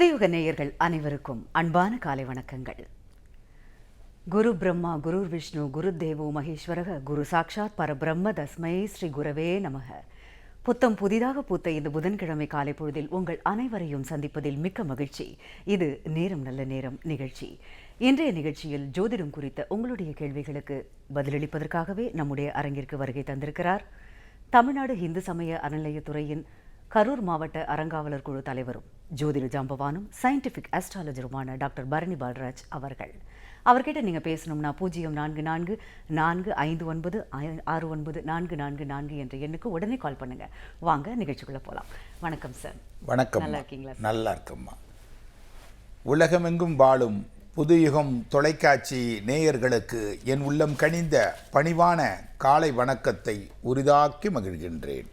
புதையுக நேயர்கள் அனைவருக்கும் அன்பான காலை வணக்கங்கள். குரு பிரம்மா குரு விஷ்ணு குரு தேவோ மகேஸ்வரக குரு சாக்ஷாத் பரபிரம்ம தஸ்மை ஸ்ரீ குரவே நமக. புத்தம் புதிதாக பூத்த இந்த புதன்கிழமை காலை பொழுதில் உங்கள் அனைவரையும் சந்திப்பதில் மிக்க மகிழ்ச்சி. இது நேரம் நல்ல நேரம் நிகழ்ச்சி. இன்றைய நிகழ்ச்சியில் ஜோதிடம் குறித்த உங்களுடைய கேள்விகளுக்கு பதிலளிப்பதற்காகவே நம்முடைய அரங்கிற்கு வருகை தந்திருக்கிறார் தமிழ்நாடு இந்து சமய அறநிலையத்துறையின் கரூர் மாவட்ட அறங்காவலர் குழு தலைவரும் ஜோதிட ஜாம்பவானும் சயின்டிஃபிக் அஸ்ட்ராலஜருமான டாக்டர் பரணி பால்ராஜ் அவர்கள். அவர்கிட்ட நீங்கள் பேசணும்னா பூஜ்ஜியம் நான்கு நான்கு நான்கு ஐந்து ஒன்பது ஆறு ஒன்பது நான்கு நான்கு நான்கு என்ற எண்ணுக்கு உடனே கால் பண்ணுங்க. வாங்க நிகழ்ச்சிக்குள்ள போகலாம் வணக்கம் சார் வணக்கம். நல்லா இருக்கீங்களா நல்லா இருக்கம்மா. உலகமெங்கும் வாழும் புதுயுகம் தொலைக்காட்சி நேயர்களுக்கு என் உள்ளம் கனிந்த பணிவான காலை வணக்கத்தை உரிதாக்கி மகிழ்கின்றேன்.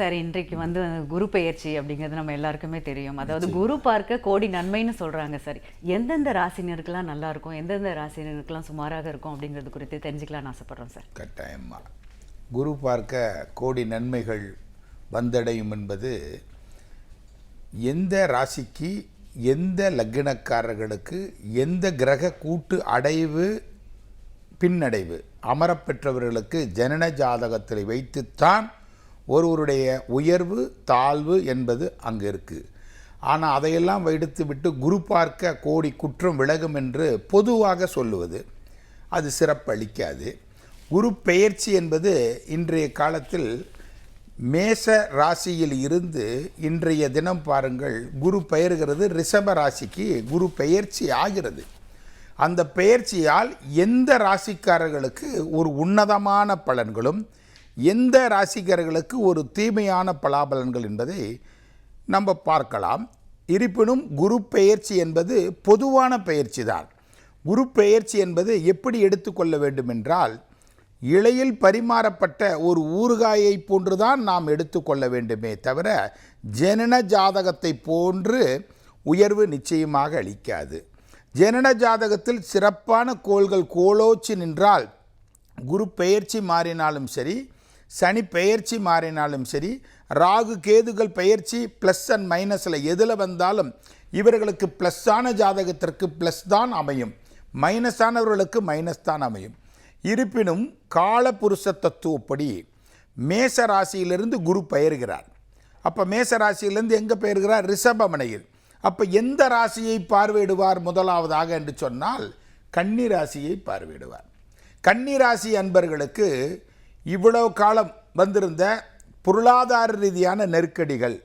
சார் இன்றைக்கு வந்து குரு பெயர்ச்சி அப்படிங்கிறது நம்ம எல்லாருக்குமே தெரியும். அதாவது குரு பார்க்க கோடி நன்மைன்னு சொல்றாங்க சார். எந்தெந்த ராசினருக்கெல்லாம் நல்லா இருக்கும் எந்தெந்த ராசினருக்கெல்லாம் சுமாராக இருக்கும் அப்படிங்கிறது குறித்து தெரிஞ்சுக்கலாம்னு ஆசைப்படுறோம் சார். கட்டாயமா. குரு பார்க்க கோடி நன்மைகள் வந்தடையும் என்பது எந்த ராசிக்கு எந்த லக்னக்காரர்களுக்கு எந்த கிரக கூட்டு அடைவு பின்னடைவு அமரப்பெற்றவர்களுக்கு ஜனன ஜாதகத்தில் வைத்துத்தான் ஒருவருடைய உயர்வு தாழ்வு என்பது அங்கே இருக்குது ஆனால் அதையெல்லாம் எடுத்து விட்டு குரு பார்க்க கோடி குற்றம் விலகும் என்று பொதுவாக சொல்லுவது அது சிறப்பளிக்காது. குரு பெயர்ச்சி என்பது இன்றைய காலத்தில் மேச ராசியில் இருந்து இன்றைய தினம் பாருங்கள் குரு பெயர்கிறது ரிஷப ராசிக்கு குரு பெயர்ச்சி ஆகிறது. அந்த பெயர்ச்சியால் எந்த ராசிக்காரர்களுக்கு ஒரு உன்னதமான பலன்களும் எந்த ராசிக்காரர்களுக்கு ஒரு தீமையான பலாபலன்கள் என்பதை நம்ம பார்க்கலாம். இருப்பினும் குரு பெயர்ச்சி என்பது பொதுவான பெயர்ச்சி தான். குரு பெயர்ச்சி என்பது எப்படி எடுத்துக்கொள்ள வேண்டும் என்றால் இலையில் பரிமாறப்பட்ட ஒரு ஊறுகாயை போன்றுதான் நாம் எடுத்துக்கொள்ள வேண்டுமே தவிர ஜனன ஜாதகத்தை போன்று உயர்வு நிச்சயமாக அளிக்காது. ஜனன ஜாதகத்தில் சிறப்பான கோள்கள் கோலோச்சி நின்றால் குரு பெயர்ச்சி மாறினாலும் சரி சனி பெயர்ச்சி மாறினாலும் சரி ராகு கேதுகள் பெயர்ச்சி ப்ளஸ் அண்ட் மைனஸில் எதில் வந்தாலும் இவர்களுக்கு ப்ளஸ்ஸான ஜாதகத்திற்கு ப்ளஸ் தான் அமையும். மைனஸானவர்களுக்கு மைனஸ் தான் அமையும். இருப்பினும் காலபுருஷ தத்துவப்படி மேச ராசியிலிருந்து குரு பெயர்கிறார். அப்போ மேச ராசியிலிருந்து எங்கே பெயர்கிறார்? ரிஷபமனையில். அப்போ எந்த ராசியை பார்வையிடுவார் முதலாவதாக என்று சொன்னால் கன்னி ராசியை பார்வையிடுவார். கன்னி ராசி அன்பர்களுக்கு இவ்வளவு காலம் வந்திருந்த பொருளாதார ரீதியான நெருக்கடிகள்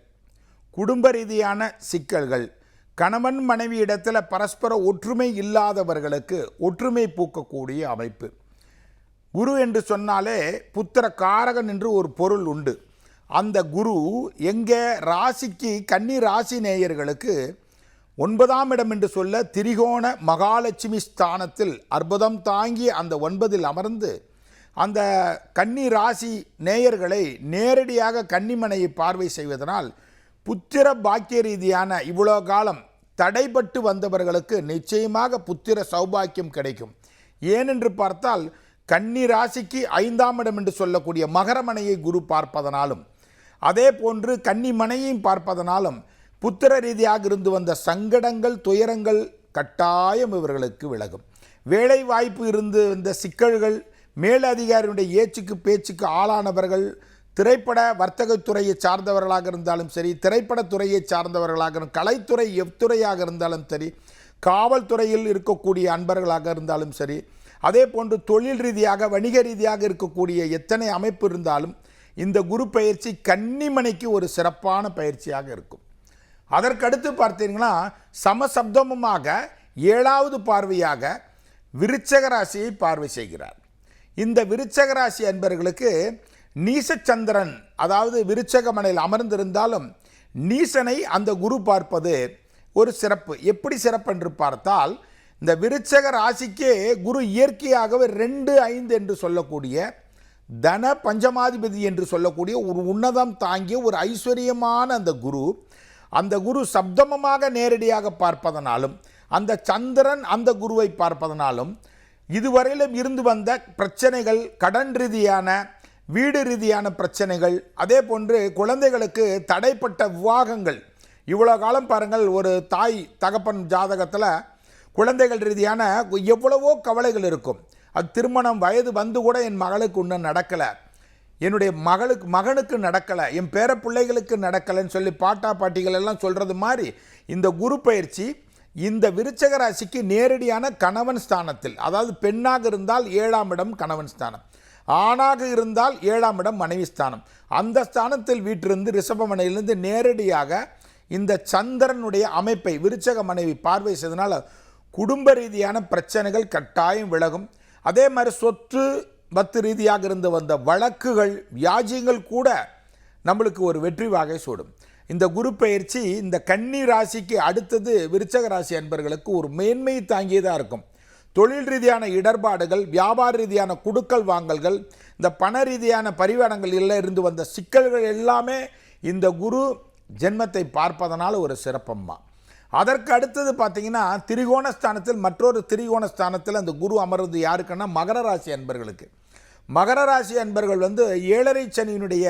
குடும்ப ரீதியான சிக்கல்கள் கணவன் மனைவி இடத்துல பரஸ்பர ஒற்றுமை இல்லாதவர்களுக்கு ஒற்றுமை பூக்கக்கூடிய அமைப்பு. குரு என்று சொன்னாலே புத்திர காரகன் என்று ஒரு பொருள் உண்டு. அந்த குரு எங்கே ராசிக்கு கன்னி ராசி நேயர்களுக்கு ஒன்பதாம் இடம் என்று சொல்ல திரிகோண மகாலட்சுமி ஸ்தானத்தில் அற்புதம் தாங்கி அந்த ஒன்பதில் அமர்ந்து அந்த கன்னி ராசி நேயர்களை நேரடியாக கன்னிமனையை பார்வை செய்வதனால் புத்திர பாக்கிய ரீதியான இவ்வளோ காலம் தடைபட்டு வந்தவர்களுக்கு நிச்சயமாக புத்திர சௌபாக்கியம் கிடைக்கும். ஏனென்று பார்த்தால் கன்னி ராசிக்கு ஐந்தாம் இடம் என்று சொல்லக்கூடிய மகரமனையை குரு பார்ப்பதனாலும் அதே போன்று கன்னிமனையும் பார்ப்பதனாலும் புத்திர ரீதியாக இருந்து வந்த சங்கடங்கள் துயரங்கள் கட்டாயம் இவர்களுக்கு விலகும். வேலை வாய்ப்பு இருந்து வந்த சிக்கல்கள் மேலதிகாரியுடைய ஏச்சுக்கு பேச்சுக்கு ஆளானவர்கள் திரைப்பட வர்த்தகத்துறையை சார்ந்தவர்களாக இருந்தாலும் சரி திரைப்படத்துறையை சார்ந்தவர்களாக கலைத்துறை எவ்துறையாக இருந்தாலும் சரி காவல்துறையில் இருக்கக்கூடிய அன்பர்களாக இருந்தாலும் சரி அதே போன்று தொழில் ரீதியாக வணிக ரீதியாக இருக்கக்கூடிய எத்தனை அமைப்பு இருந்தாலும் இந்த குரு பயிற்சி கன்னிமனைக்கு ஒரு சிறப்பான பயிற்சியாக இருக்கும். அதற்கடுத்து பார்த்தீங்கன்னா சமசப்தமமாக ஏழாவது பார்வையாக விருச்சக ராசியை பார்வை செய்கிறார். இந்த விருச்சகராசி அன்பர்களுக்கு நீசச்சந்திரன் அதாவது விருச்சகமனையில் அமர்ந்திருந்தாலும் நீசனை அந்த குரு பார்ப்பது ஒரு சிறப்பு. எப்படி சிறப்பு என்று பார்த்தால் இந்த விருச்சக ராசிக்கே குரு இயற்கையாகவே ரெண்டு ஐந்து என்று சொல்லக்கூடிய தன பஞ்சமாதிபதி என்று சொல்லக்கூடிய ஒரு உன்னதம் தாங்கிய ஒரு ஐஸ்வர்யமான அந்த குரு அந்த குரு சப்தமமாக நேரடியாக பார்ப்பதனாலும் அந்த சந்திரன் அந்த குருவை பார்ப்பதனாலும் இதுவரையிலும் இருந்து வந்த பிரச்சனைகள் கடன் ரீதியான வீடு ரீதியான பிரச்சனைகள் அதே போன்று குழந்தைகளுக்கு தடைப்பட்ட விவாகங்கள். இவ்வளோ காலம் பாருங்கள் ஒரு தாய் தகப்பன் ஜாதகத்தில் குழந்தைகள் ரீதியான எவ்வளவோ கவலைகள் இருக்கும். அது திருமணம் வயது வந்து கூட என் மகளுக்கு இன்னும் நடக்கலை. என்னுடைய மகளுக்கு மகனுக்கு நடக்கலை. என் பேர பிள்ளைகளுக்கு நடக்கலைன்னு சொல்லி பாட்டா பாட்டிகள் எல்லாம் சொல்கிறது மாதிரி இந்த குரு பயிற்சி இந்த விருச்சக ராசிக்கு நேரடியான கணவன் ஸ்தானத்தில் அதாவது பெண்ணாக இருந்தால் ஏழாம் இடம் கணவன் ஸ்தானம். ஆணாக இருந்தால் ஏழாம் இடம் மனைவி ஸ்தானம். அந்த ஸ்தானத்தில் வீட்டிலிருந்து ரிஷபமனையிலிருந்து நேரடியாக இந்த சந்திரனுடைய அமைப்பை விருச்சக மனைவி பார்வை செய்தனால் குடும்ப ரீதியான பிரச்சனைகள் கட்டாயம் விலகும். அதே மாதிரி சொத்து பத்து ரீதியாக இருந்து வந்த வழக்குகள் வியாஜியங்கள் கூட நம்மளுக்கு ஒரு வெற்றி வாகை சூடும். இந்த குரு பயிற்சி இந்த கன்னி ராசிக்கு அடுத்தது விருச்சக ராசி அன்பர்களுக்கு ஒரு மேன்மை தாங்கியதாக இருக்கும். தொழில் ரீதியான இடர்பாடுகள் வியாபார ரீதியான குடுக்கல் வாங்கல்கள் இந்த பண ரீதியான பரிவாரங்கள் எல்லாம் இருந்து வந்த சிக்கல்கள் எல்லாமே இந்த குரு ஜென்மத்தை பார்ப்பதனால் ஒரு சிறப்பம்மா. அதற்கு அடுத்தது பார்த்தீங்கன்னா திரிகோணஸ்தானத்தில் மற்றொரு திரிகோணஸ்தானத்தில் அந்த குரு அமர்வது யாருக்குன்னா மகர ராசி அன்பர்களுக்கு. மகர ராசி அன்பர்கள் வந்து ஏழரை சனியினுடைய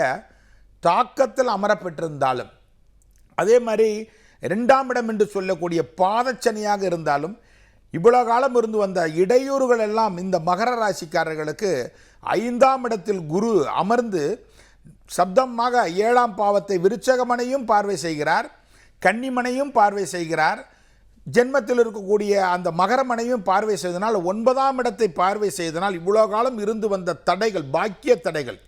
தாக்கத்தில் அமரப்பெற்றிருந்தாலும் அதே மாதிரி ரெண்டாம் இடம் என்று சொல்லக்கூடிய பாதச்சனியாக இருந்தாலும் இவ்வளோ காலம் இருந்து வந்த இடையூறுகள் எல்லாம் இந்த மகர ராசிக்காரர்களுக்கு ஐந்தாம் இடத்தில் குரு அமர்ந்து சப்தமாக ஏழாம் பாவத்தை விருச்சகமனையும் பார்வை செய்கிறார் கன்னிமனையும் பார்வை செய்கிறார் ஜென்மத்தில் இருக்கக்கூடிய அந்த மகரமனையும் பார்வை செய்தனால் ஒன்பதாம் இடத்தை பார்வை செய்தனால் இவ்வளோ காலம் இருந்து வந்த தடைகள் பாக்கிய தடைகள்.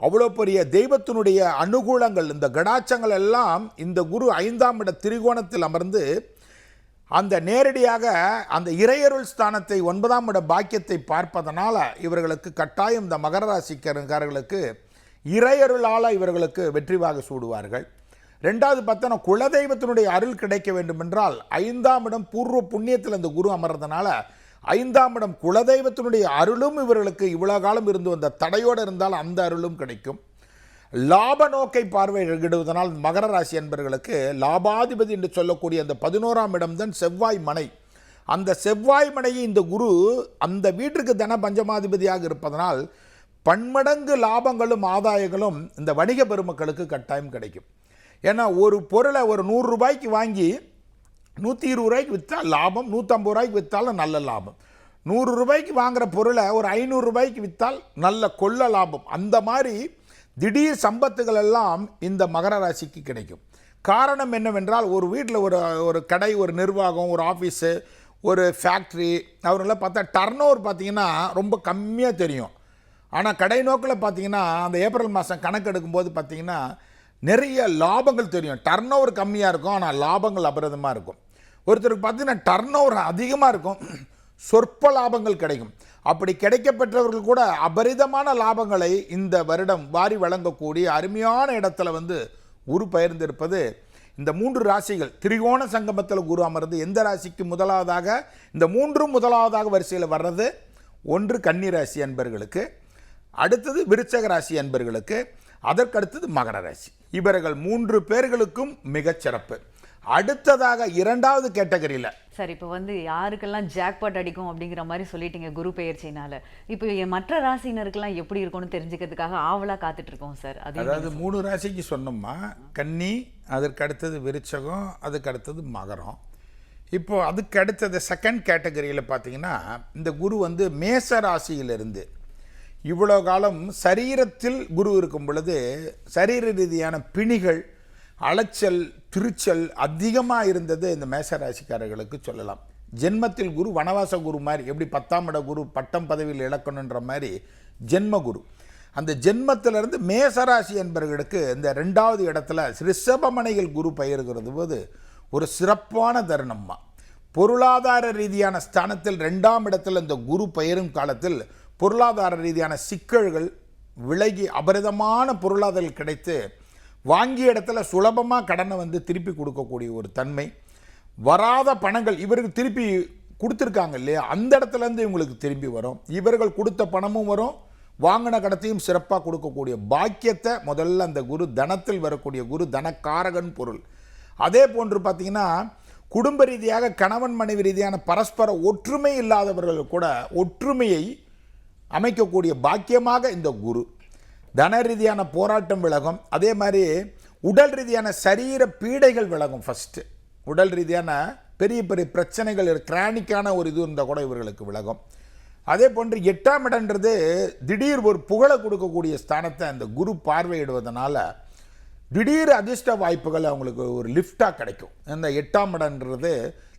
அவ்வளோ பெரிய தெய்வத்தினுடைய அனுகூலங்கள் இந்த கடாச்சங்கள் எல்லாம் இந்த குரு ஐந்தாம் இட திரிகோணத்தில் அமர்ந்து அந்த நேரடியாக அந்த இறையருள் ஸ்தானத்தை ஒன்பதாம் இட பாக்கியத்தை பார்ப்பதனால் இவர்களுக்கு கட்டாயம் இந்த மகர ராசிக்காரர்களுக்கு இறையருளால் இவர்களுக்கு வெற்றிவாக சூடுவார்கள். ரெண்டாவது பார்த்தோன்னா குலதெய்வத்தினுடைய அருள் கிடைக்க வேண்டுமென்றால் ஐந்தாம் இடம் பூர்வ புண்ணியத்தில் அந்த குரு அமர்றதுனால ஐந்தாம் இடம் குலதெய்வத்தினுடைய அருளும் இவர்களுக்கு இவ்வளோ காலம் இருந்து வந்த தடையோடு இருந்தால் அந்த அருளும் கிடைக்கும். லாப நோக்கை பார்வையிடுவதனால் மகர ராசி என்பவர்களுக்கு லாபாதிபதி என்று சொல்லக்கூடிய அந்த பதினோராம் இடம்தான் செவ்வாய் மனை. அந்த செவ்வாய் மனையை இந்த குரு அந்த வீட்டிற்கு தன பஞ்சமாதிபதியாக இருப்பதனால் பன்மடங்கு லாபங்களும் ஆதாயங்களும் இந்த வணிக பெருமக்களுக்கு கட்டாயம் கிடைக்கும். ஏன்னா ஒரு பொருளை ஒரு நூறு ரூபாய்க்கு வாங்கி நூற்றி இருபது ரூபாய்க்கு விற்றா லாபம் நூற்றம்பது ரூபாய்க்கு விற்றாலும் நல்ல லாபம். நூறு ரூபாய்க்கு வாங்குகிற பொருளை ஒரு ஐநூறு ரூபாய்க்கு விற்றால் நல்ல கொள்ள லாபம். அந்த மாதிரி திடீர் சம்பத்துகள் எல்லாம் இந்த மகர ராசிக்கு கிடைக்கும். காரணம் என்னவென்றால் ஒரு வீட்டில் ஒரு ஒரு கடை ஒரு நிர்வாகம் ஒரு ஆஃபீஸு ஒரு ஃபேக்ட்ரி அவர்களை பார்த்தா டர்ன் ஓவர் பார்த்தீங்கன்னா ரொம்ப கம்மியாக தெரியும். ஆனால் கடை நோக்கில் பார்த்தீங்கன்னா அந்த ஏப்ரல் மாதம் கணக்கு எடுக்கும்போது பார்த்திங்கன்னா நிறைய லாபங்கள் தெரியும். டர்ன் ஓவர் கம்மியாக இருக்கும் ஆனால் லாபங்கள் அபரதமாக இருக்கும். ஒருத்தருக்கு பார்த்தீங்கன்னா டர்ன் ஓவர் அதிகமாக இருக்கும். சொற்ப லாபங்கள் கிடைக்கும். அப்படி கிடைக்கப்பெற்றவர்கள் கூட அபரிதமான லாபங்களை இந்த வருடம் வாரி வழங்கக்கூடிய அருமையான இடத்துல வந்து உரு பயிர்ந்திருப்பது. இந்த மூன்று ராசிகள் திரிகோண சங்கமத்தில் குரு அமர்ந்து எந்த ராசிக்கு முதலாவதாக இந்த மூன்றும் முதலாவதாக வரிசையில் வர்றது? ஒன்று கன்னி ராசி அன்பர்களுக்கு அடுத்தது விருச்சக ராசி அன்பர்களுக்கு அதற்கடுத்தது மகர ராசி. இவர்கள் மூன்று பேர்களுக்கும் மிகச்சிறப்பு அடுத்ததாக இரண்டாவது கேட்டகரியில். சார் இப்போ வந்து யாருக்கெல்லாம் ஜாக்பாட் அடிக்கும் அப்படிங்கிற மாதிரி சொல்லிட்டீங்க குரு பெயர்ச்சினால இப்போ மற்ற ராசினருக்கெல்லாம் எப்படி இருக்கும்னு தெரிஞ்சுக்கிறதுக்காக ஆவலா காத்துட்டு இருக்கோம் சார். அது அதாவது மூணு ராசிக்கு சொன்னோம்மா கன்னி அதற்கு அடுத்தது விருச்சகம் அதுக்கு அடுத்தது மகரம். இப்போ அதுக்கு அடுத்தது செகண்ட் கேட்டகரியில் பார்த்தீங்கன்னா இந்த குரு வந்து மேச ராசியிலிருந்து இவ்வளோ காலம் சரீரத்தில் குரு இருக்கும் பொழுது சரீர ரீதியான பிணிகள் அலைச்சல் திருச்சல் அதிகமாக இருந்தது இந்த மேச ராசிக்காரர்களுக்கு சொல்லலாம். ஜென்மத்தில் குரு வனவாச குரு மாதிரி எப்படி பத்தாம் இட குரு பட்டம் பதவியில் இழக்கணுன்ற மாதிரி ஜென்ம குரு. அந்த ஜென்மத்திலிருந்து மேசராசி என்பவர்களுக்கு இந்த ரெண்டாவது இடத்துல ரிஷபமனைகள் குரு பயிர்கிறது போது ஒரு சிறப்பான தருணம்மா. பொருளாதார ரீதியான ஸ்தானத்தில் ரெண்டாம் இடத்தில் இந்த குரு பயிரும் காலத்தில் பொருளாதார ரீதியான சிக்கல்கள் விலகி அபரிதமான பொருளாதாரம் கிடைத்து வாங்கிய இடத்துல சுலபமாக கடனை வந்து திருப்பி கொடுக்கக்கூடிய ஒரு தன்மை. வராத பணங்கள் இவருக்கு திருப்பி கொடுத்துருக்காங்க இல்லையா? அந்த இடத்துலேருந்து இவங்களுக்கு திரும்பி வரும். இவர்கள் கொடுத்த பணமும் வரும். வாங்கின கடத்தையும் சிறப்பாக கொடுக்கக்கூடிய பாக்கியத்தை முதல்ல அந்த குரு தனத்தில் வரக்கூடிய குரு தனக்காரகன் பொருள். அதே போன்று பார்த்திங்கன்னா குடும்ப ரீதியாக கணவன் மனைவி ரீதியான பரஸ்பர ஒற்றுமை இல்லாதவர்கள் கூட ஒற்றுமையை அமைக்கக்கூடிய பாக்கியமாக இந்த குரு. தன ரீதியான போராட்டம் விலகும். அதே மாதிரி உடல் ரீதியான சரீர பீடைகள் விலகும் ஃபஸ்ட்டு உடல் ரீதியான பெரிய பெரிய பிரச்சனைகள் கிரானிக்கான ஒரு இது இருந்தால் கூட இவர்களுக்கு விலகும். அதே போன்று எட்டாம் இடன்றது திடீர் ஒரு புகழை கொடுக்கக்கூடிய ஸ்தானத்தை அந்த குரு பார்வையிடுவதனால திடீர் அதிர்ஷ்ட வாய்ப்புகள் அவங்களுக்கு ஒரு லிஃப்டாக கிடைக்கும். இந்த எட்டாம் இடன்றது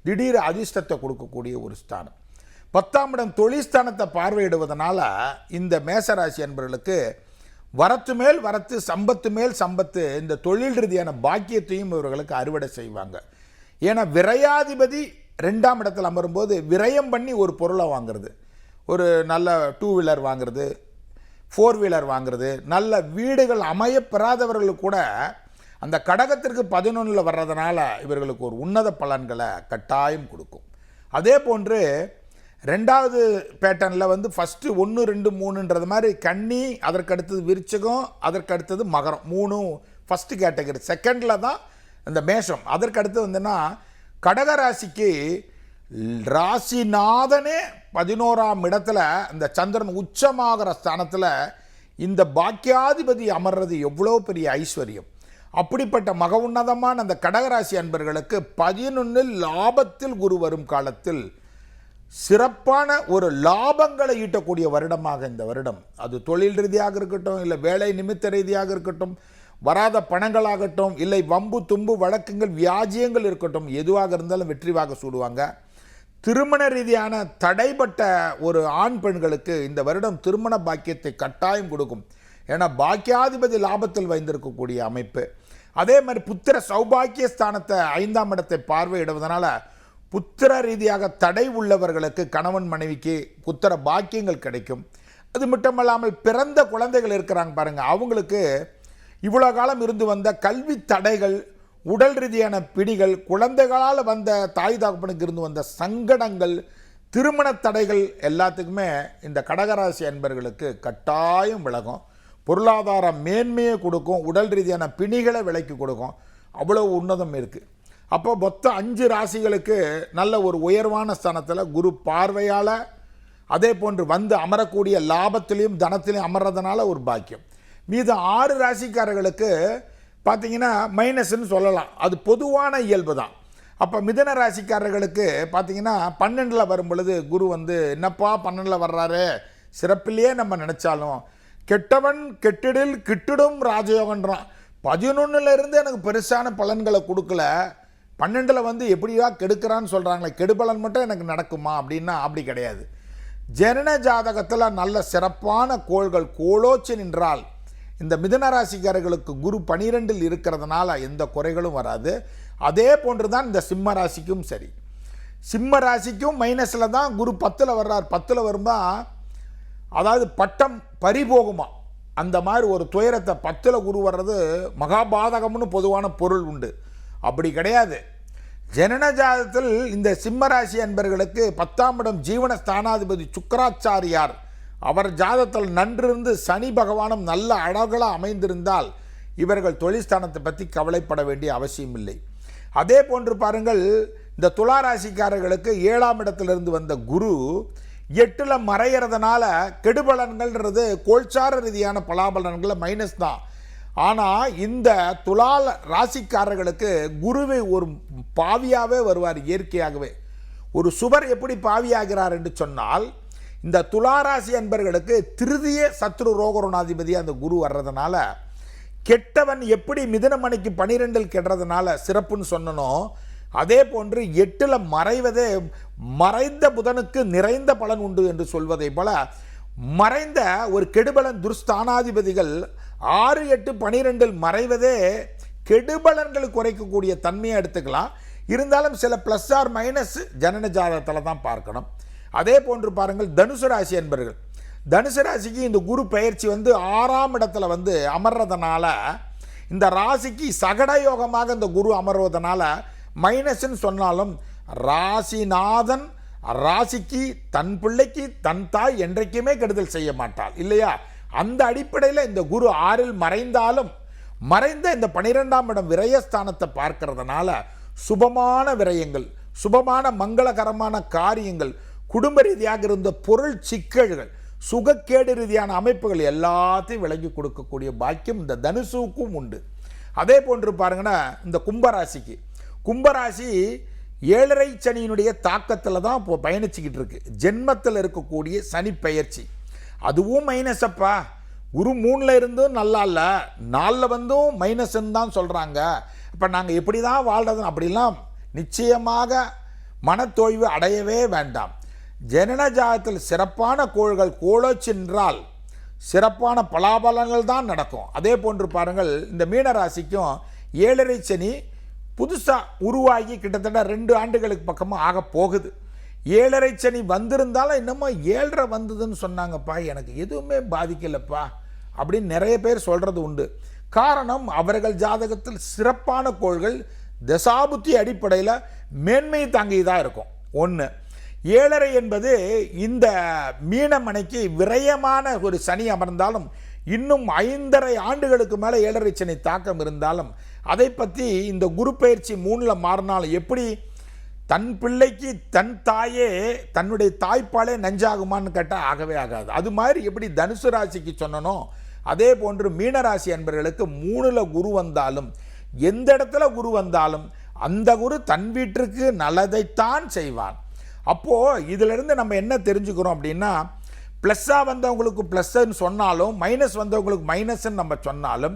திடீர் அதிர்ஷ்டத்தை கொடுக்கக்கூடிய ஒரு ஸ்தானம். பத்தாம் இடம் தொழில் ஸ்தானத்தை பார்வையிடுவதனால இந்த மேசராசி என்பவர்களுக்கு வரத்து மேல் வரத்து சம்பத்து மேல் சம்பத்து இந்த தொழில் ரீதியான பாக்கியத்தையும் இவர்களுக்கு அறுவடை செய்வாங்க. ஏன்னா விரையாதிபதி ரெண்டாம் இடத்தில் அமரும்போது விரயம் பண்ணி ஒரு பொருளை வாங்குறது. ஒரு நல்ல டூ வீலர் வாங்குறது ஃபோர் வீலர் வாங்குறது நல்ல வீடுகள் அமையப்பெறாதவர்களுக்கு கூட அந்த கடகத்திற்கு பதினொன்றில் வர்றதுனால இவர்களுக்கு ஒரு உன்னத பலன்களை கட்டாயம் கொடுக்கும். அதே போன்று ரெண்டாவது பேட்டர்னில் வந்து ஃபஸ்ட்டு ஒன்று ரெண்டு மூணுன்றது மாதிரி கன்னி அதற்கு அடுத்தது விருச்சகம் அதற்கு அடுத்தது மகரம். மூணும் ஃபஸ்ட்டு கேட்டகரி செகண்டில் தான் இந்த மேஷம். அதற்கடுத்து வந்துன்னா கடகராசிக்கு ராசிநாதனே பதினோராம் இடத்துல இந்த சந்திரன் உச்சமாகிற ஸ்தானத்தில் இந்த பாக்கியாதிபதி அமர்றது எவ்வளோ பெரிய ஐஸ்வர்யம். அப்படிப்பட்ட மக உன்னதமான அந்த கடகராசி அன்பர்களுக்கு பதினொன்றில் லாபத்தில் குரு வரும் காலத்தில் சிறப்பான ஒரு லாபங்களை ஈட்டக்கூடிய வருடமாக இந்த வருடம். அது தொழில் ரீதியாக இருக்கட்டும் இல்லை வேலை நிமித்த ரீதியாக இருக்கட்டும் வராத பணங்களாகட்டும் இல்லை வம்பு தும்பு வழக்குங்கள் வியாஜியங்கள் இருக்கட்டும் எதுவாக இருந்தாலும் வெற்றிவாக சூடுவாங்க. திருமண ரீதியான தடைப்பட்ட ஒரு ஆண் பெண்களுக்கு இந்த வருடம் திருமண பாக்கியத்தை கட்டாயம் கொடுக்கும். ஏன்னா பாக்கியாதிபதி லாபத்தில் வைந்திருக்கக்கூடிய அமைப்பு. அதே மாதிரி புத்திர சௌபாக்கிய ஸ்தானத்தை ஐந்தாம் இடத்தை பார்வையிடுவதனால புத்திர ரீதியாக தடை உள்ளவர்களுக்கு கணவன் மனைவிக்கு புத்திர பாக்கியங்கள் கிடைக்கும். அது மட்டுமல்லாமல் பிறந்த குழந்தைகள் இருக்கிறாங்க பாருங்க. அவங்களுக்கு இவ்வளோ காலம் இருந்து வந்த கல்வி தடைகள் உடல் ரீதியான பிடிகள் குழந்தைகளால் வந்த தாய் தகப்பனுக்கு இருந்து வந்த சங்கடங்கள் திருமண தடைகள் எல்லாத்துக்குமே இந்த கடகராசி அன்பர்களுக்கு கட்டாயம் விலகும். பொருளாதார மேன்மையை கொடுக்கும் உடல் ரீதியான பிணிகளை விலைக்கு கொடுக்கும். அவ்வளோ உன்னதம் இருக்குது அப்போ மொத்தம் அஞ்சு ராசிகளுக்கு நல்ல ஒரு உயர்வான ஸ்தானத்தில் குரு பார்வையால் அதே போன்று வந்து அமரக்கூடிய லாபத்திலையும் தனத்திலையும் அமர்றதுனால ஒரு பாக்கியம். மீது ஆறு ராசிக்காரர்களுக்கு பார்த்தீங்கன்னா மைனஸ்ன்னு சொல்லலாம். அது பொதுவான இயல்பு தான் அப்போ மிதன ராசிக்காரர்களுக்கு பார்த்தீங்கன்னா பன்னெண்டில் வரும் பொழுது குரு வந்து என்னப்பா பன்னெண்டில் வர்றாரு? சிறப்பிலேயே நம்ம நினச்சாலும். கெட்டவன் கெட்டிடில் கிட்டிடும் ராஜயோகன்றான் பதினொன்னுலேருந்து எனக்கு பெருசான பலன்களை கொடுக்கல. பன்னெண்டில் வந்து எப்படியா கெடுக்கிறான்னு சொல்கிறாங்களே கெடுபலன் மட்டும் எனக்கு நடக்குமா அப்படின்னா அப்படி கிடையாது. ஜனன ஜாதகத்தில் நல்ல சிறப்பான கோள்கள் கோலோச்சி நின்றால் இந்த மிதுன ராசிக்காரர்களுக்கு குரு பனிரெண்டில் இருக்கிறதுனால எந்த குறைகளும் வராது. அதே போன்று தான் இந்த சிம்ம ராசிக்கும் சரி. சிம்ம ராசிக்கும் மைனஸில் தான் குரு பத்தில் வர்றார். பத்தில் வரும்போது அதாவது பட்டம் பறிபோகுமா அந்த மாதிரி ஒரு துயரத்தை பத்தில் குரு வர்றது மகாபாதகம்னு பொதுவான பொருள் உண்டு. அப்படி கிடையாது. ஜனன ஜாதத்தில் இந்த சிம்மராசி அன்பர்களுக்கு பத்தாம் இடம் ஜீவன ஸ்தானாதிபதி சுக்கராச்சாரியார். அவர் ஜாதத்தில் நன்றிருந்து சனி பகவானும் நல்ல அழகலாக அமைந்திருந்தால் இவர்கள் தொழில்ஸ்தானத்தை பற்றி கவலைப்பட வேண்டிய அவசியம் இல்லை. அதே போன்று பாருங்கள் இந்த துலா ராசிக்காரர்களுக்கு ஏழாம் இடத்திலிருந்து வந்த குரு எட்டில் மறையிறதுனால கெடுபலன்கள்ன்றது கோல்சார ரீதியான பலாபலன்களை மைனஸ் தான். ஆனால் இந்த துலால் ராசிக்காரர்களுக்கு குருவை ஒரு பாவியாகவே வருவார் இயற்கையாகவே. ஒரு சுவர் எப்படி பாவியாகிறார் என்று சொன்னால் இந்த துளாராசி அன்பர்களுக்கு திருதிய சத்ரு ரோகருணாதிபதி அந்த குரு வர்றதுனால கெட்டவன் எப்படி மிதனமணிக்கு பனிரெண்டில் கெடுறதுனால சிறப்புன்னு சொன்னனோ அதே போன்று எட்டில் மறைவதே மறைந்த புதனுக்கு நிறைந்த பலன் உண்டு என்று சொல்வதை போல மறைந்த ஒரு கெடுபலன் துர்ஸ்தானாதிபதிகள் ஆறு எட்டு பனிரெண்டில் மறைவதே கெடுபலன்களை குறைக்கக்கூடிய தன்மையை எடுத்துக்கலாம். இருந்தாலும் சில ப்ளஸ் ஆர் மைனஸ் ஜனன ஜாதகத்தில் தான் பார்க்கணும். அதே போன்று பாருங்கள் தனுசு ராசி என்பர்கள். தனுசு ராசிக்கு இந்த குரு பயிற்சி வந்து ஆறாம் இடத்துல வந்து அமர்றதுனால இந்த ராசிக்கு சகட யோகமாக இந்த குரு அமர்வதனால மைனஸ்ன்னு சொன்னாலும் ராசிநாதன் ராசிக்கு தன் பிள்ளைக்கு தன் தாய் என்றைக்குமே கெடுதல் செய்ய மாட்டாள். இல்லையா? அந்த அடிப்படையில் இந்த குரு ஆறில் மறைந்தாலும் மறைந்த இந்த பனிரெண்டாம் இடம் விரயஸ்தானத்தை பார்க்கறதுனால சுபமான விரயங்கள் சுபமான மங்களகரமான காரியங்கள் குடும்ப ரீதியாக இருந்த பொருள் சிக்கல்கள் சுகக்கேடு ரீதியான அமைப்புகள் எல்லாத்தையும் விலகி கொடுக்கக்கூடிய பாக்கியம் இந்த தனுசுக்கும் உண்டு. அதே போன்று பாருங்கன்னா இந்த கும்பராசிக்கு. கும்பராசி ஏழரை சனியினுடைய தாக்கத்தில் தான் இப்போ பயணிச்சுக்கிட்டு இருக்கு. ஜென்மத்தில் இருக்கக்கூடிய சனி பெயர்ச்சி அதுவும் மைனஸ் அப்பா. குரு மூணில் இருந்தும் நல்லா இல்லை. நாலில் வந்தும் மைனஸ்ன்னு தான் சொல்கிறாங்க இப்போ நாங்கள் எப்படி தான் வாழ்றது அப்படிலாம் நிச்சயமாக மனத்தோய்வு அடையவே வேண்டாம். ஜனனஜாதத்தில் சிறப்பான கோள்கள் கோலோச்சென்றால் சிறப்பான பலாபலங்கள் தான் நடக்கும். அதே போன்று பாருங்கள் இந்த மீனராசிக்கும் ஏழரை சனி புதுசாக உருவாகி கிட்டத்தட்ட ரெண்டு ஆண்டுகளுக்கு பக்கமாக ஆக போகுது. ஏழரை சனி வந்திருந்தாலும் என்னமோ ஏழரை வந்ததுன்னு சொன்னாங்கப்பா எனக்கு எதுவுமே பாதிக்கலப்பா அப்படின்னு நிறைய பேர் சொல்கிறது உண்டு. காரணம் அவர்கள் ஜாதகத்தில் சிறப்பான கோள்கள் தசாபுத்தி அடிப்படையில் மேன்மை தாங்கியதாக இருக்கும். ஒன்று ஏழரை என்பது இந்த மீனமனைக்கு விரயமான ஒரு சனி அமர்ந்தாலும் இன்னும் ஐந்தரை ஆண்டுகளுக்கு மேலே ஏழரை சனி தாக்கம் இருந்தாலும் அதை பற்றி இந்த குரு பயிற்சி மூணில் மாறினாலும் எப்படி தன் பிள்ளைக்கு தன் தாயே தன்னுடைய தாய்ப்பாலே நஞ்சாகுமான்னு கேட்டால் ஆகவே ஆகாது. அது மாதிரி எப்படி தனுசு ராசிக்கு சொன்னனோ அதே போன்று மீனராசி அன்பர்களுக்கு மூணில் குரு வந்தாலும் எந்த இடத்துல குரு வந்தாலும் அந்த குரு தன் வீட்டிற்கு நல்லதைத்தான் செய்வான். அப்போது இதிலிருந்து நம்ம என்ன தெரிஞ்சுக்கிறோம் அப்படின்னா ப்ளஸ்ஸாக வந்தவங்களுக்கு ப்ளஸ்ன்னு சொன்னாலும் மைனஸ் வந்தவங்களுக்கு மைனஸ்ன்னு நம்ம சொன்னாலும்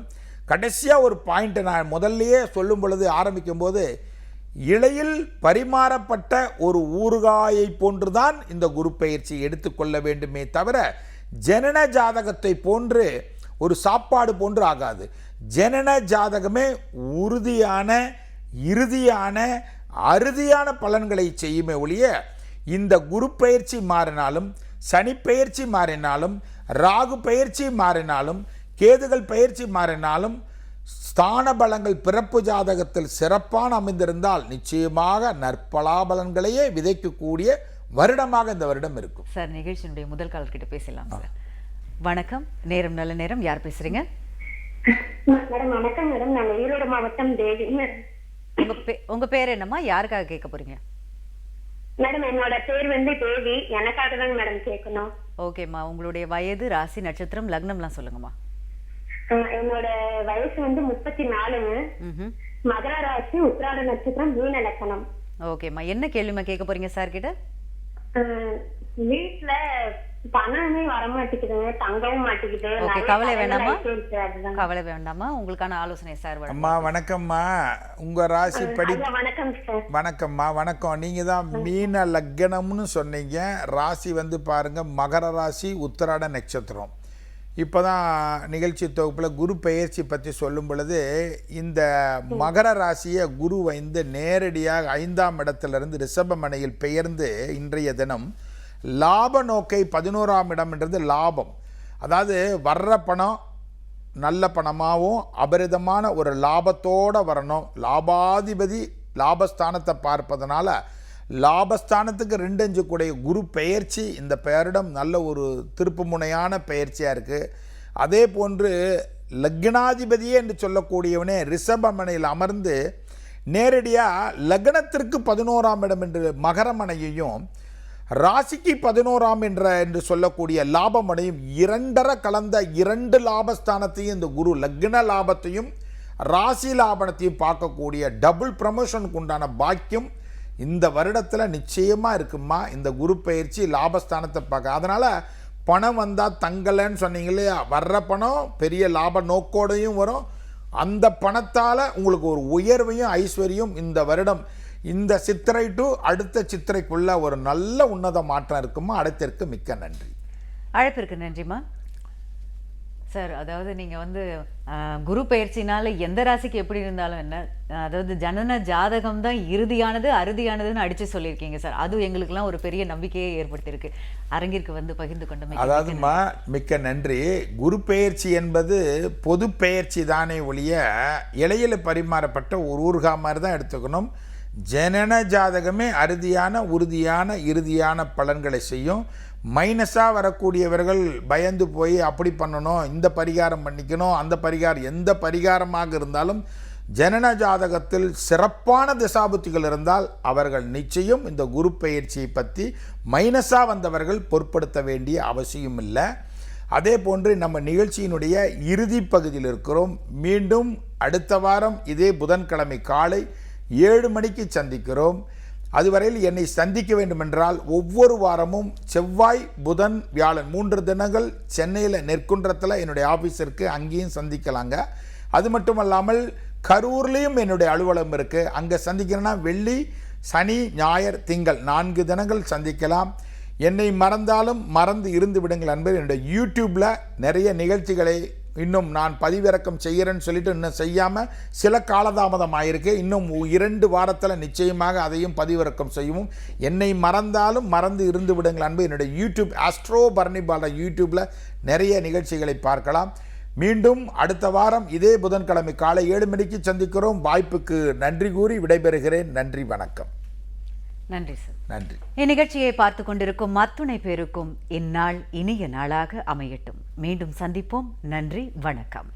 கடைசியாக ஒரு பாயிண்ட்டை நான் முதல்லையே சொல்லும் பொழுது ஆரம்பிக்கும் போது இலையில் பரிமாறப்பட்ட ஒரு ஊறுகாயை போன்றுதான் இந்த குரு பயிற்சி எடுத்துக்கொள்ள வேண்டுமே தவிர ஜனன ஜாதகத்தை போன்று ஒரு சாப்பாடு போன்று ஆகாது. ஜனன ஜாதகமே உறுதியான இறுதியான அறுதியான பலன்களை செய்யுமே ஒழிய இந்த குரு பயிற்சி மாறினாலும் சனி பயிற்சி மாறினாலும் ராகு பயிற்சி மாறினாலும் கேதுகள் பயிற்சி மாறினாலும் ஸ்தான பலங்கள் பிறப்பு ஜாதகத்தில் சிறப்பான அமைந்திருந்தால் நிச்சயமாக நற்பலாபலன்களையே விதைக்கக்கூடிய வருடமாக இந்த வருடம் இருக்கும். சார் நிகழ்ச்சியினுடைய முதல் கால் கிட்ட பேசலாம் சார். வணக்கம். நேரம் நல்ல நேரம். யார் பேசுறீங்க? மேடம் வணக்கம் மேடம். நாங்க ஈரோடு மாவட்டம் தேவி உங்க உங்க பேர் என்னம்மா? யாருக்காக கேட்க போறீங்க? மேடம் என்னோட பேர் வந்து தேவி. எனக்காக தாங்க மேடம் கேட்கணும். ஓகேம்மா. உங்களுடைய வயது ராசி நட்சத்திரம் லக்னம்லாம் சொல்லுங்கம்மா. என்னோட வயசு வந்து முப்பத்தி நாலுங்க ம் மகர ராசி உத்திராட நட்சத்திரம் மீன லக்கணம். ஓகேம்மா. என்ன கேள்விமா கேட்க போறீங்க சார் கிட்ட வீட்டுல பணமே வர மாட்டேங்குதுங்க தங்கவும் மாட்டேங்குது. ஓகே கவலை வேண்டாமா. கவலை வேண்டாமா உங்களுக்கான ஆலோசனை சார். அம்மா வணக்கம்மா. உங்கள் ராசி படி வணக்கம் சார் வணக்கம்மா. வணக்கம். நீங்கள் தான் மீன லக்னம்னு சொன்னீங்க. ராசி வந்து பாருங்க மகர ராசி உத்தராட நட்சத்திரம். இப்போ தான் நிகழ்ச்சி தொகுப்பில் குரு பெயர்ச்சி பற்றி சொல்லும் பொழுது இந்த மகர ராசியை குரு வந்து நேரடியாக ஐந்தாம் இடத்திலிருந்து ரிஷபமனையில் பெயர்ந்து இன்றைய தினம் லாப நோக்கை பதினோராம் இடம்ன்றது லாபம். அதாவது வர்ற பணம் நல்ல பணமாகவும் அபரிதமான ஒரு லாபத்தோடு வரணும். லாபாதிபதி லாபஸ்தானத்தை பார்ப்பதனால லாபஸ்தானத்துக்கு ரெண்டு அஞ்சு கூடிய குரு பெயர்ச்சி. இந்த பெயரிடம் நல்ல ஒரு திருப்புமுனையான பெயர்ச்சியாக இருக்குது அதே போன்று லக்னாதிபதியே என்று சொல்லக்கூடியவனே ரிஷபமனையில் அமர்ந்து நேரடியாக லக்னத்திற்கு பதினோராம் இடம் என்று மகரமனையையும் ராசிக்கு பதினோராம் என்ற என்று சொல்லக்கூடிய லாபமனையும் இரண்டரை கலந்த இரண்டு லாபஸ்தானத்தையும் இந்த குரு லக்ன லாபத்தையும் ராசி லாபனத்தையும் பார்க்கக்கூடிய டபுள் ப்ரமோஷனுக்கு உண்டான பாக்கியம் இந்த வருடத்தில் நிச்சயமாக இருக்குமா? இந்த குரு பயிற்சி லாபஸ்தானத்தை பார்க்க. அதனால் பணம் வந்தால் தங்கலைன்னு சொன்னீங்க இல்லையா? வர்ற பணம் பெரிய லாப நோக்கோடையும் வரும். அந்த பணத்தால் உங்களுக்கு ஒரு உயர்வையும் ஐஸ்வர்யம் இந்த வருடம் இந்த சித்திரை டு அடுத்த சித்திரைக்குள்ள ஒரு நல்ல உன்னத மாற்றம் இருக்குமா? அடுத்திற்கு மிக்க நன்றி. அழைப்பிற்கு நன்றிம்மா. சார் அதாவது நீங்க வந்து குரு பயிற்சினால எந்த ராசிக்கு எப்படி இருந்தாலும் என்ன அதாவது ஜனன ஜாதகம் தான் இறுதியானது அறுதியானதுன்னு அடிச்சு சொல்லியிருக்கீங்க சார் அது எங்களுக்கெல்லாம் ஒரு பெரிய நம்பிக்கையை ஏற்படுத்தியிருக்கு. அரங்கிற்கு வந்து பகிர்ந்து கொண்ட அதாவதுமா மிக்க நன்றி. குரு பெயர்ச்சி என்பது பொது பெயர்ச்சி தானே ஒழிய இலையில பரிமாறப்பட்ட ஒரு ஊர்கா மாதிரி தான் எடுத்துக்கணும். ஜனன ஜாதகமே அறுதியான உறுதியான இறுதியான பலன்களை செய்யும். மைனஸாக வரக்கூடியவர்கள் பயந்து போய் அப்படி பண்ணணும் இந்த பரிகாரம் பண்ணிக்கணும் அந்த பரிகாரம் எந்த பரிகாரமாக இருந்தாலும் ஜனன ஜாதகத்தில் சிறப்பான திசாபுத்திகள் இருந்தால் அவர்கள் நிச்சயம் இந்த குரு பயிற்சியை பற்றி மைனஸாக வந்தவர்கள் பொருட்படுத்த வேண்டிய அவசியம் இல்லை. அதே போன்று நம்ம நிகழ்ச்சியினுடைய இறுதி பகுதியில் இருக்கிறோம். மீண்டும் அடுத்த வாரம் இதே புதன்கிழமை காலை ஏழு மணிக்கு சந்திக்கிறோம். அதுவரையில் என்னை சந்திக்க வேண்டுமென்றால் ஒவ்வொரு வாரமும் செவ்வாய் புதன் வியாழன் மூன்று தினங்கள் சென்னையில் நெற்குன்றத்தில் என்னுடைய ஆஃபீஸருக்கு அங்கேயும் சந்திக்கலாங்க. அது மட்டுமல்லாமல் கரூர்லேயும் என்னுடைய அலுவலகம் இருக்குது அங்கே சந்திக்கிறேன்னா வெள்ளி சனி ஞாயிறு திங்கள் நான்கு தினங்கள் சந்திக்கலாம். என்னை மறந்தாலும் மறந்து இருந்து விடுங்கள் என்பது என்னுடைய யூடியூப்பில் நிறைய நிகழ்ச்சிகளை இன்னும் நான் பதிவிறக்கம் செய்கிறேன்னு சொல்லிட்டு இன்னும் செய்யாமல் சில காலதாமதம் ஆயிருக்கு இன்னும் இரண்டு வாரத்தில் நிச்சயமாக அதையும் பதிவிறக்கம் செய்யவும் என்னை மறந்தாலும் மறந்து இருந்து விடுங்கள் அன்பு. என்னுடைய யூடியூப் ஆஸ்ட்ரோ பர்னிபால யூடியூப்பில் நிறைய நிகழ்ச்சிகளை பார்க்கலாம். மீண்டும் அடுத்த வாரம் இதே புதன்கிழமை காலை ஏழு மணிக்கு சந்திக்கிறோம். வாய்ப்புக்கு நன்றி கூறி விடைபெறுகிறேன். நன்றி வணக்கம். நன்றி சார். நன்றி. இந்நிகழ்ச்சியை பார்த்து கொண்டிருக்கும் அத்துணை பேருக்கும் இந்நாள் இனிய நாளாக அமையட்டும். மீண்டும் சந்திப்போம். நன்றி. வணக்கம்.